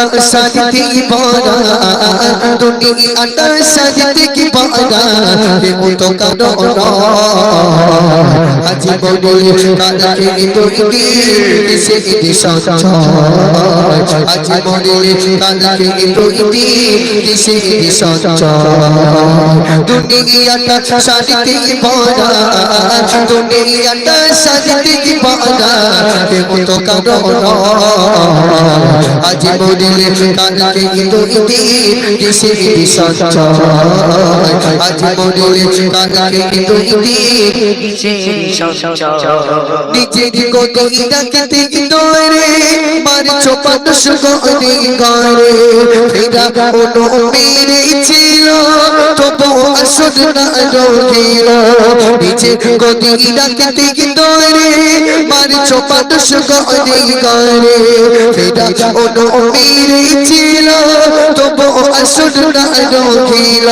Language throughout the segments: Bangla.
আটা সাজিতে পারা দুনিয়াটা সাজিতে পারা কেউ তো কারও আজ বলে কালকে দুটি কিসে দিশা আজ বলে দুটি দিশা দুনিয়াটা সাজিতে পারা দুনিয়াটা সাজিতে পারা কেউ তো কারও আজ বলে কালকে দুটি কিসে দিশা আজ বলে কালকে দুটি নিজের গতি ডাকতে দৌড়ে মারছো পাদশ গরে ফেরা কোনো মেরে ছিল তবু আসদ না রহিল নিজের গতি ডাকতে দরে মার চোপাত সুগন্ধি গরে ফেরা কোনো মেরে ছিল তবু আসদ না রহিল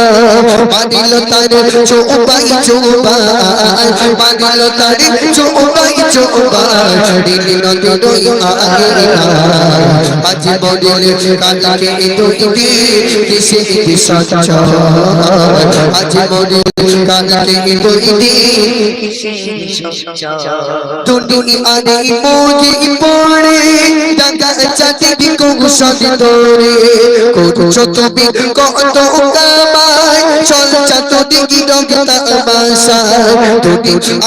মানিল তার চোপাই চোপাই মানিল তার চোপাই চোপাই দিল আজ বদলে কালকে কিসে দিশা আজ বদলে কালকে দুটি দুনিয়া আরে মোজে পড়ে, দাদা চাতে দিকো গুসাদ ধরে করছ তুমি কত কামাই চল চাত দিকি রগতা বাসা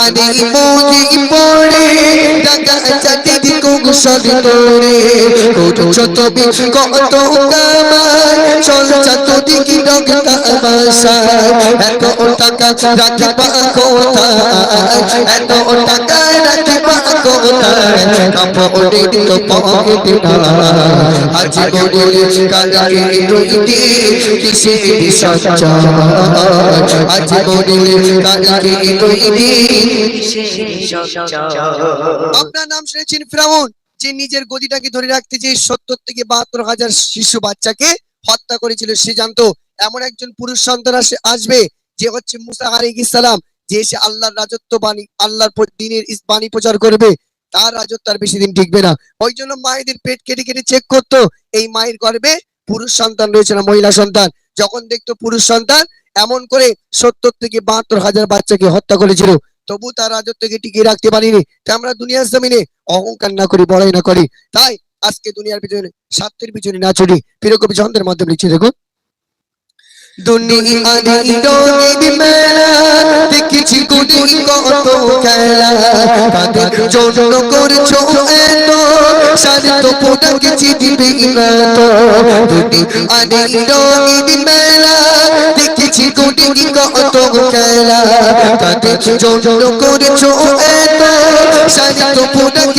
আরে মোজে পড়ে, দাদা চাতে গুসাদ ধরে করছ তুমি কত কামাই চল চাত দিকি রগতা এত টাকা রাখবা কোথায় এত টাকা রাখবা কোথায় কাপড়ে তো পকেটে না আজ বলে কালকে রইতে কিসে সচ্চা আজ বলে কালকে রইতে আপনার নাম শুনেছেন ফ্রাউন। যে নিজের গদিটাকে ধরে রাখতে যে সত্তর থেকে বাহাত্তর হাজার শিশু বাচ্চাকে হত্যা করেছিল, সে জানতো এমন একজন পুরুষ সন্তান আসবে যে হচ্ছে মুসা আলাইহিস সালাম, যে এসে আল্লাহর রাজত্ব বাণী, আল্লাহর দিনের বাণী প্রচার করবে, তার রাজত্ব আর বেশি দিন টিকবে না। ওই জন্য মায়েদের পেট কেটে কেটে চেক করতো, এই মায়ের গর্ভে পুরুষ সন্তান রয়েছে না মহিলা সন্তান? যখন দেখতো পুরুষ সন্তান, এমন করে সত্তর থেকে বাহাত্তর হাজার বাচ্চাকে হত্যা করেছিল। তবু তার রাজত্বকে টিকিয়ে রাখতে পারিনি। তাই আমরা দুনিয়ার জমিনে অহংকার না করি, বড়াই না করি। তাই আজকে দুনিয়ার পিছনে, স্বার্থের পিছনে না ছুটি প্রিয়কবি ছন্দের মাধ্যমে লিখছে দেখুন দুনিয়ার রঙিন মেলা দেখেছি গুলি কত খেলা। তাদের জন্য করেছ এত। সারিত পোটা কিছু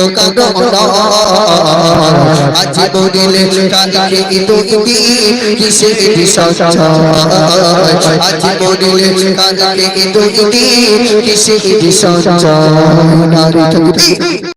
তো কাগনা আজ বলে কাকাকে তুই কিসে বিসচ্ছা আজ বলে কালকে দুটি কিসে দিশা নারী